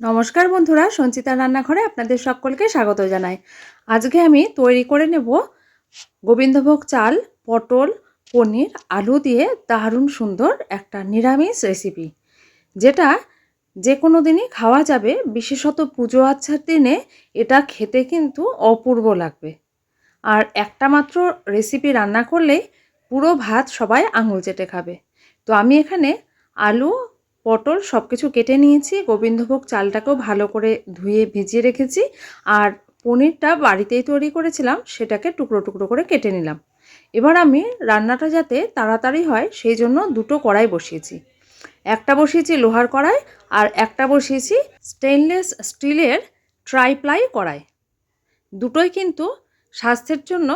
নমস্কার বন্ধুরা সঞ্চিতা রান্নাঘরে আপনাদের সকলকে স্বাগত জানাই। আজকে আমি তৈরি করে নেব গোবিন্দভোগ চাল, পটল, পনির, আলু দিয়ে দারুণ সুন্দর একটা নিরামিষ রেসিপি যেটা যে কোনো দিনই খাওয়া যাবে। বিশেষত পুজো আচ্ছার দিনে এটা খেতে কিন্তু অপূর্ব লাগবে। আর একটা মাত্র রেসিপি রান্না করলেই পুরো ভাত সবাই আঙুল চেটে খাবে। তো আমি এখানে আলু পটল সব কিছু কেটে নিয়েছি, গোবিন্দভোগ চালটাকেও ভালো করে ধুয়ে ভিজিয়ে রেখেছি, আর পনিরটা বাড়িতেই তৈরি করেছিলাম, সেটাকে টুকরো টুকরো করে কেটে নিলাম। এবার আমি রান্নাটা যাতে তাড়াতাড়ি হয়, সেই জন্য দুটো কড়াই বসিয়েছি। একটা বসিয়েছি লোহার কড়াই, আর একটা বসিয়েছি স্টেনলেস স্টিলের ট্রাইপ্লাই কড়াই। দুটোই কিন্তু স্বাস্থ্যের জন্য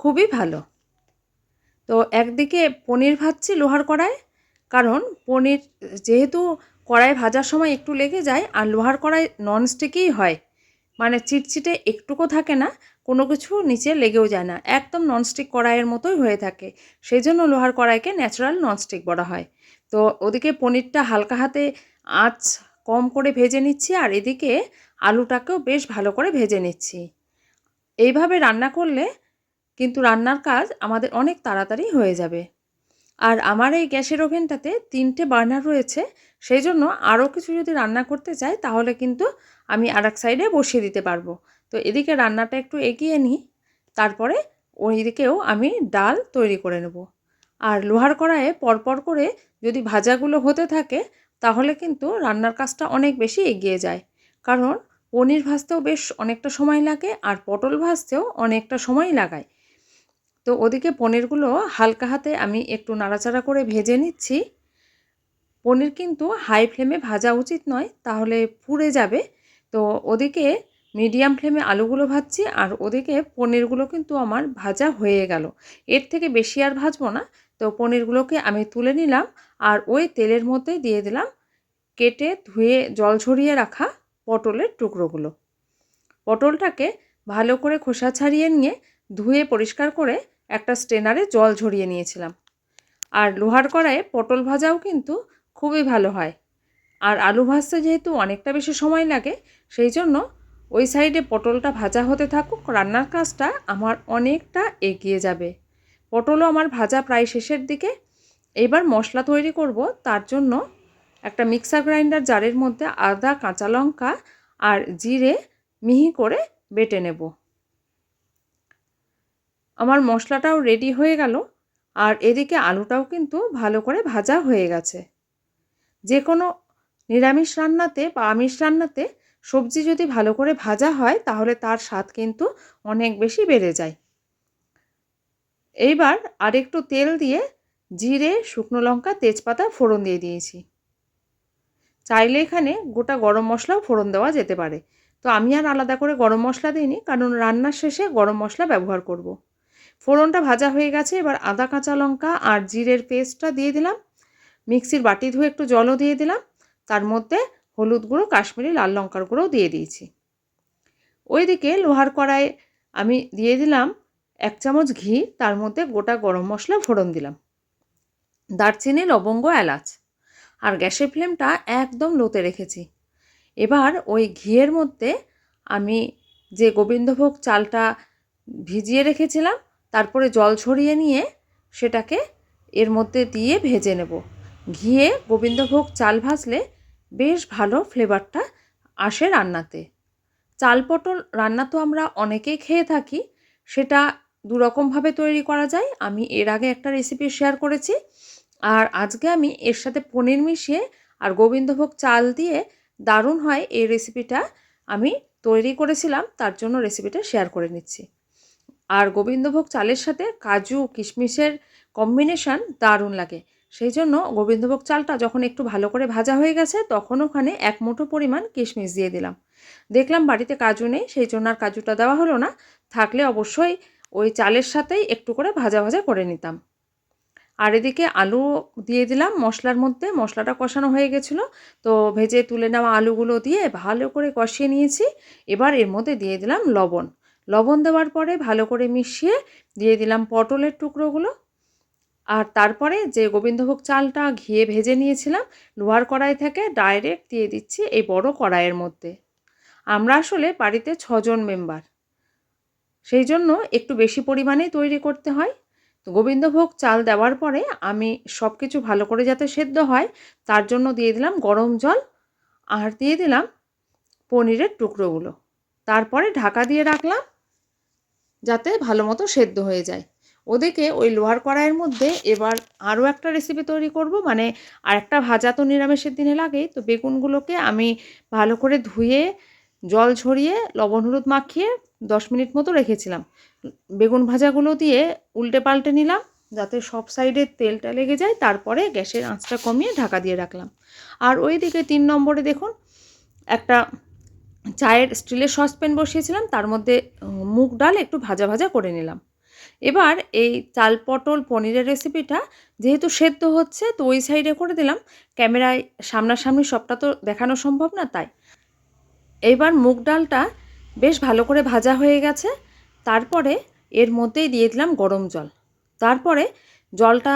খুবই ভালো। তো একদিকে পনির ভাজছি লোহার কড়াই কারণ পনির যেহেতু কড়াই ভাজার সময় একটু লেগে যায় আর লোহার কড়াই ননস্টিকই হয় মানে চিটচিটে একটুকু থাকে না, কোনো কিছু নিচে লেগেও যায় না, একদম ননস্টিক কড়াইয়ের মতোই হয়ে থাকে। সেই জন্য লোহার কড়াইকে ন্যাচারাল ননস্টিক বলা হয়। তো ওদিকে পনিরটা হালকা হাতে আঁচ কম করে ভেজে নিচ্ছি আর এদিকে আলুটাকেও বেশ ভালো করে ভেজে নিচ্ছি। এইভাবে রান্না করলে কিন্তু রান্নার কাজ আমাদের অনেক তাড়াতাড়ি হয়ে যাবে। আর আমার এই গ্যাসের ওভেনটাতে তিনটে বার্নার রয়েছে সেই জন্য আরও কিছু যদি রান্না করতে চাই, তাহলে কিন্তু আমি আর এক সাইডে বসিয়ে দিতে পারব। তো এদিকে রান্নাটা একটু এগিয়ে নিই, তারপরে ওইদিকেও আমি ডাল তৈরি করে নেব। আর লোহার কড়াইয়ে পরপর করে যদি ভাজাগুলো হতে থাকে, তাহলে কিন্তু রান্নার কাজটা অনেক বেশি এগিয়ে যায়। কারণ পনির ভাজতেও বেশ অনেকটা সময় লাগে, আর পটল ভাজতেও অনেকটা সময় লাগায়। তো ওদিকে পনিরগুলো হালকা হাতে আমি একটু নাড়াচাড়া করে ভেজে নিচ্ছি। পনির কিন্তু হাই ফ্লেমে ভাজা উচিত নয়, তাহলে পুড়ে যাবে। তো ওদিকে মিডিয়াম ফ্লেমে আলুগুলো ভাজছি আর ওদিকে পনিরগুলো কিন্তু আমার ভাজা হয়ে গেল। এর থেকে বেশি আর ভাজবো না। তো পনিরগুলোকে আমি তুলে নিলাম আর ওই তেলের মধ্যে দিয়ে দিলাম কেটে ধুয়ে জল ঝরিয়ে রাখা পটলের টুকরোগুলো। পটলটাকে ভালো করে খোসা ছাড়িয়ে নিয়ে ধুয়ে পরিষ্কার করে একটা স্ট্রেনারে জল ঝরিয়ে নিয়েছিলাম। আর লোহার কড়াইয়ে পটল ভাজাও কিন্তু খুবই ভালো হয়। আর আলু ভাজতে যেহেতু অনেকটা বেশি সময় লাগে, সেই জন্য ওই সাইডে পটলটা ভাজা হতে থাকুক, রান্নার কাজটা আমার অনেকটা এগিয়ে যাবে। পটলও আমার ভাজা প্রায় শেষের দিকে। এবার মশলা তৈরি করব, তার জন্য একটা মিক্সার গ্রাইন্ডার জারের মধ্যে আদা, কাঁচা লঙ্কা আর জিরে মিহি করে বেটে নেব। আমার মশলাটাও রেডি হয়ে গেল, আর এদিকে আলুটাও কিন্তু ভালো করে ভাজা হয়ে গেছে। যে কোনো নিরামিষ রান্নাতে বা আমিষ রান্নাতে সবজি যদি ভালো করে ভাজা হয়, তাহলে তার স্বাদ কিন্তু অনেক বেশি বেড়ে যায়। এইবার আর একটু তেল দিয়ে জিরে, শুকনো লঙ্কা, তেজপাতা ফোড়ন দিয়ে দিয়েছি। চাইলে এখানে গোটা গরম মশলাও ফোড়ন দেওয়া যেতে পারে। তো আমি আর আলাদা করে গরম মশলা দিইনি, কারণ রান্নার শেষে গরম মশলা ব্যবহার করব। ফোড়নটা ভাজা হয়ে গেছে, এবার আদা, কাঁচা লঙ্কা আর জিরের পেস্টটা দিয়ে দিলাম। মিক্সির বাটি ধুয়ে একটু জলও দিয়ে দিলাম। তার মধ্যে হলুদ গুঁড়ো, কাশ্মীরি লাল লঙ্কার গুঁড়োও দিয়ে দিয়েছি। ওইদিকে লোহার কড়াই আমি দিয়ে দিলাম এক চামচ ঘি, তার মধ্যে গোটা গরম মশলা ফোড়ন দিলাম। দারচিনি, লবঙ্গ, এলাচ। আর গ্যাসের ফ্লেমটা একদম লোতে রেখেছি। এবার ওই ঘিয়ের মধ্যে আমি যে গোবিন্দভোগ চালটা ভিজিয়ে রেখেছিলাম তারপরে জল ছড়িয়ে নিয়ে সেটাকে এর মধ্যে দিয়ে ভেজে নেব। ঘিয়ে গোবিন্দভোগ চাল ভাজলে বেশ ভালো ফ্লেভারটা আসে রান্নাতে। চাল পটল রান্না তো আমরা অনেকেই খেয়ে থাকি, সেটা দুরকমভাবে তৈরি করা যায়। আমি এর আগে একটা রেসিপি শেয়ার করেছি আর আজকে আমি এর সাথে পনির মিশিয়ে আর গোবিন্দভোগ চাল দিয়ে দারুণ হয় এই রেসিপিটা আমি তৈরি করেছিলাম, তার জন্য রেসিপিটা শেয়ার করে নিচ্ছি। আর গোবিন্দভোগ চালের সাথে কাজু, কিশমিশের কম্বিনেশান দারুণ লাগে। সেই জন্য গোবিন্দভোগ চালটা যখন একটু ভালো করে ভাজা হয়ে গেছে, তখন ওখানে এক মুঠো পরিমাণ কিশমিশ দিয়ে দিলাম। দেখলাম বাড়িতে কাজু নেই সেই জন্য আর কাজুটা দেওয়া হলো না। থাকলে অবশ্যই ওই চালের সাথেই একটু করে ভাজা ভাজা করে নিতাম। আর এদিকে আলু দিয়ে দিলাম মশলার মধ্যে, মশলাটা কষানো হয়ে গেছিল। তো ভেজে তুলে নেওয়া আলুগুলো দিয়ে ভালো করে কষিয়ে নিয়েছি। এবার এর মধ্যে দিয়ে দিলাম লবণ। লবণ দেওয়ার পরে ভালো করে মিশিয়ে দিয়ে দিলাম পটলের টুকরোগুলো। আর তারপরে যে গোবিন্দভোগ চালটা ঘিয়ে ভেজে নিয়েছিলাম, লোহার কড়াই থেকে ডাইরেক্ট দিয়ে দিচ্ছি এই বড় কড়াইয়ের মধ্যে। আমরা আসলে বাড়িতে ছজন মেম্বার সেই জন্য একটু বেশি পরিমাণেই তৈরি করতে হয়। তো গোবিন্দভোগ চাল দেওয়ার পরে আমি সব কিছু ভালো করে যাতে সেদ্ধ হয়, তার জন্য দিয়ে দিলাম গরম জল আর দিয়ে দিলাম পনিরের টুকরোগুলো। তারপরে ঢাকা দিয়ে রাখলাম যাতে ভালো মতো সেদ্ধ হয়ে যায়। ওদিকে ওই লোহার কড়াইয়ের মধ্যে এবার আরও একটা রেসিপি তৈরি করব মানে আর একটা ভাজা তো নিরামিষের দিনে লাগেই। তো বেগুনগুলোকে আমি ভালো করে ধুয়ে, জল ঝরিয়ে, লবণ হলুদ মাখিয়ে দশ মিনিট মতো রেখেছিলাম। বেগুন ভাজাগুলো দিয়ে উল্টে পাল্টে নিলাম, যাতে সব সাইডে তেলটা লেগে যায়। তারপরে গ্যাসের আঁচটা কমিয়ে ঢাকা দিয়ে রাখলাম। আর ওই দিকে তিন নম্বরে দেখুন, একটা চায়ের স্টিলের সসপ্যান বসিয়েছিলাম, তার মধ্যে মুগ ডাল একটু ভাজা ভাজা করে নিলাম। এবার এই চাল পটল পনিরের রেসিপিটা যেহেতু সেদ্ধ হচ্ছে, তো ওই সাইডে করে দিলাম। ক্যামেরায় সামনাসামনি সবটা তো দেখানো সম্ভব না, তাই। এইবার মুগ ডালটা বেশ ভালো করে ভাজা হয়ে গেছে। তারপরে এর মধ্যেই দিয়ে দিলাম গরম জল। তারপরে জলটা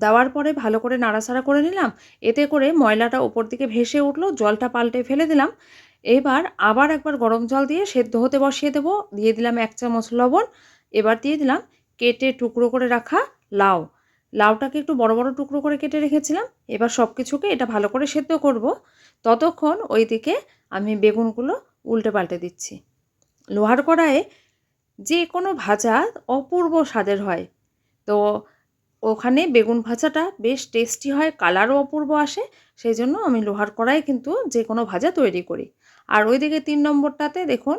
দেওয়ার পরে ভালো করে নাড়াচাড়া করে নিলাম। এতে করে ময়লাটা ওপর দিকে ভেসে উঠল, জলটা পাল্টে ফেলে দিলাম। এবার আবার একবার গরম জল দিয়ে সেদ্ধ হতে বসিয়ে দেবো। দিয়ে দিলাম এক চামচ লবণ। এবার দিয়ে দিলাম কেটে টুকরো করে রাখা লাউ। লাউটাকে একটু বড় বড় টুকরো করে কেটে রেখেছিলাম। এবার সব কিছুকে এটা ভালো করে সেদ্ধ করব। ততক্ষণ ওই দিকে আমি বেগুনগুলো উল্টে পাল্টে দিচ্ছি। লোহার কড়াইয়ে যে কোনো ভাজা অপূর্ব স্বাদের হয়। তো ওখানে বেগুন ভাজাটা বেশ টেস্টি হয়, কালারও অপূর্ব আসে। সেই জন্য আমি লোহার কড়াই কিন্তু যে কোনো ভাজা তৈরি করি। আর ওইদিকে তিন নম্বরটাতে দেখুন,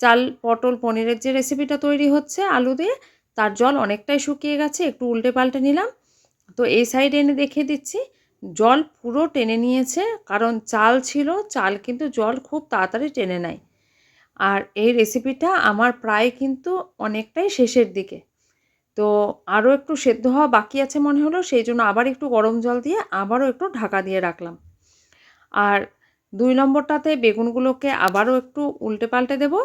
চাল, পটল, পনিরের যে রেসিপিটা তৈরি হচ্ছে আলু দিয়ে, তার জল অনেকটাই শুকিয়ে গেছে, একটু উল্টে পাল্টে নিলাম। তো এই সাইডে এনে দেখিয়ে দিচ্ছি, জল পুরো টেনে নিয়েছে, কারণ চাল ছিল, চাল কিন্তু জল খুব তাড়াতাড়ি টেনে নেয়। আর এই রেসিপিটা আমার প্রায় কিন্তু অনেকটাই শেষের দিকে। তো আরও একটু সেদ্ধ হওয়া বাকি আছে মনে হলো, সেই জন্য আবার একটু গরম জল দিয়ে আবারও একটু ঢাকা দিয়ে রাখলাম। আর দুই নম্বরটাতে বেগুনগুলোকে আবারও একটু উল্টে পাল্টে দেবো।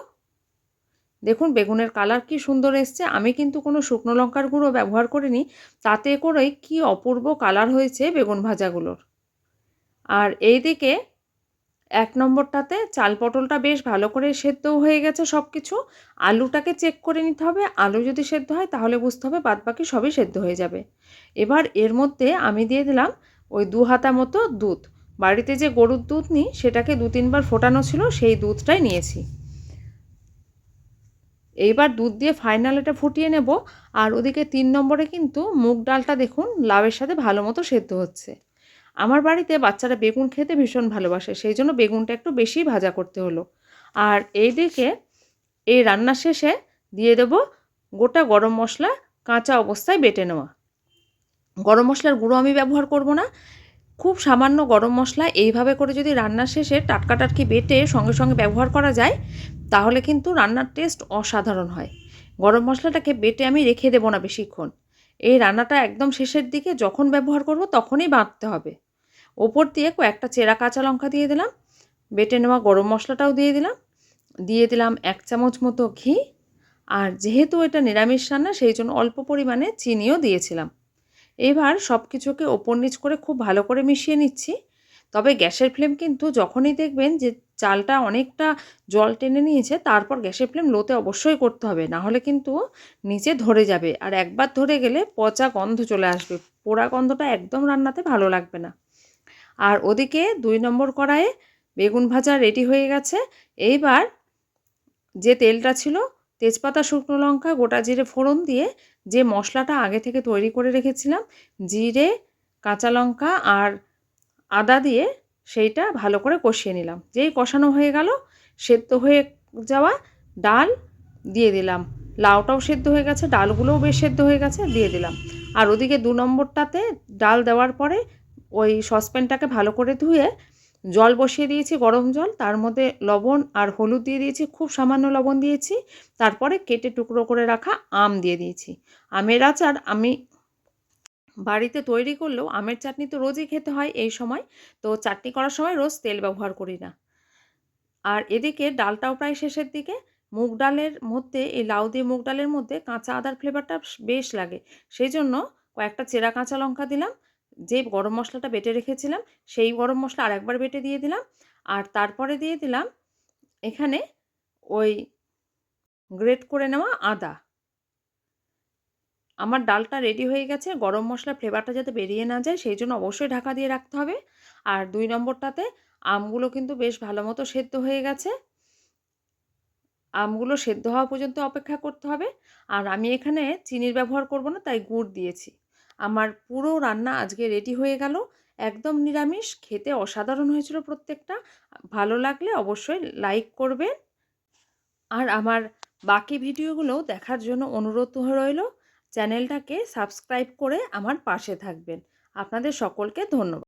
দেখুন, বেগুনের কালার কি সুন্দর এসছে। আমি কিন্তু কোনো শুকনো লঙ্কার গুঁড়ো ব্যবহার করিনি, তাতে করেই কি অপূর্ব কালার হয়েছে বেগুন ভাজাগুলোর। আর এই দিকে এক নম্বরটাতে চাল পটলটা বেশ ভালো করে সেদ্ধও হয়ে গেছে সব কিছু আলুটাকে চেক করে নিতে হবে। আলু যদি সেদ্ধ হয়, তাহলে বুঝতে হবে বাদ বাকি সবই সেদ্ধ হয়ে যাবে। এবার এর মধ্যে আমি দিয়ে দিলাম ওই দু হাতা মতো দুধ। বাড়িতে যে গরুর দুধ নিই, সেটাকে দু তিনবার ফোটানো ছিল, সেই দুধটাই নিয়েছি। এইবার দুধ দিয়ে ফাইনাল এটা ফুটিয়ে নেব, আর ওদিকে তিন নম্বরে কিন্তু মুগ ডালটা দেখুন, লাউয়ের সাথে ভালো মতো সেদ্ধ হচ্ছে। আমার বাড়িতে বাচ্চারা বেগুন খেতে ভীষণ ভালোবাসে, সেই জন্য বেগুনটা একটু বেশি ভাজা করতে হলো। আর এই দিকে এই রান্না শেষে দিয়ে দেব গোটা গরম মশলা, কাঁচা অবস্থায় বেটে নেওয়া। গরম মশলার গুঁড়ো আমি ব্যবহার করব না খুব সামান্য গরম মশলা এইভাবে করে যদি রান্নার শেষে টাটকা টাটকি বেটে সঙ্গে সঙ্গে ব্যবহার করা যায়, তাহলে কিন্তু রান্নার টেস্ট অসাধারণ হয়। গরম মশলাটাকে বেটে আমি রেখে দেবো না বেশিক্ষণ। এই রান্নাটা একদম শেষের দিকে যখন ব্যবহার করব তখনই বাঁধতে হবে। ওপর দিয়ে কয়েকটা চেরা কাঁচা লঙ্কা দিয়ে দিলাম, বেটে নেওয়া গরম মশলাটাও দিয়ে দিলাম দিয়ে দিলাম এক চামচ মতো ঘি, আর যেহেতু এটা নিরামিষ রান্না, সেই জন্য অল্প পরিমাণে চিনিও দিয়েছিলাম। এবার সব কিছুকে ওপর নিচ করে খুব ভালো করে মিশিয়ে নিচ্ছি। তবে গ্যাসের ফ্লেম কিন্তু যখনই দেখবেন যে চালটা অনেকটা জল টেনে নিয়েছে, তারপর গ্যাসের ফ্লেম লোতে অবশ্যই করতে হবে, না হলে কিন্তু নিচে ধরে যাবে। আর একবার ধরে গেলে পচা গন্ধ চলে আসবে। পোড়া গন্ধটা একদম রান্নাতে ভালো লাগবে না। আর ওদিকে দুই নম্বর কড়াইয়ে বেগুন ভাজা রেডি হয়ে গেছে। এইবার যে তেলটা ছিল তেজপাতা, শুকনো লঙ্কা, গোটা জিরে ফোড়ন দিয়ে যে মশলাটা আগে থেকে তৈরি করে রেখেছিলাম, জিরে, কাঁচা লঙ্কা আর আদা দিয়ে সেইটা ভালো করে কষিয়ে নিলাম। যেই কষানো হয়ে গেল, সেদ্ধ হয়ে যাওয়া ডাল দিয়ে দিলাম। লাউটাও সেদ্ধ হয়ে গেছে, ডালগুলোও বেশ সেদ্ধ হয়ে গেছে, দিয়ে দিলাম। আর ওদিকে দু নম্বরটাতে ডাল দেওয়ার পরে ওই সসপ্যানটাকে ভালো করে ধুয়ে জল বসিয়ে দিয়েছি, গরম জল, তার মধ্যে লবণ আর হলুদ দিয়ে দিয়েছি, খুব সামান্য লবণ দিয়েছি, তারপরে কেটে টুকরো করে রাখা আম দিয়ে দিয়েছি। আমের আচার আমি বাড়িতে তৈরি করলেও আমের চাটনি তো রোজই খেতে হয় এই সময়, তো চাটনি করার সময় রোজ তেল ব্যবহার করি না। আর এদিকে ডালটাও প্রায় শেষের দিকে, মুগ ডালের মধ্যে, এই লাউ দিয়ে মুগ ডালের মধ্যে কাঁচা আদার ফ্লেভারটা বেশ লাগে, সেই জন্য কয়েকটা চেরা কাঁচা লঙ্কা দিলাম যে গরম মশলাটা বেটে রেখেছিলাম, সেই গরম মশলা আরেকবার বেটে দিয়ে দিলাম। আর তারপরে দিয়ে দিলাম এখানে ওই গ্রেট করে নেওয়া আদা। আমার ডালটা রেডি হয়ে গেছে, গরম মশলার ফ্লেভারটা যাতে বেরিয়ে না যায়, সেই জন্য অবশ্যই ঢাকা দিয়ে রাখতে হবে। আর দুই নম্বরটাতে আমগুলো কিন্তু বেশ ভালো মতো সেদ্ধ হয়ে গেছে। আমগুলো সেদ্ধ হওয়া পর্যন্ত অপেক্ষা করতে হবে। আর আমি এখানে চিনির ব্যবহার করব না, তাই গুড় দিয়েছি। আমার পুরো রান্না আজকে রেডি হয়ে গেল। একদম নিরামিষ, খেতে অসাধারণ হয়েছিল প্রত্যেকটা। ভালো লাগলে অবশ্যই লাইক করবেন। আর আমার বাকি ভিডিওগুলো দেখার জন্য অনুরোধ রইল, চ্যানেলটাকে সাবস্ক্রাইব করে আমার পাশে থাকবেন। আপনাদের সকলকে ধন্যবাদ।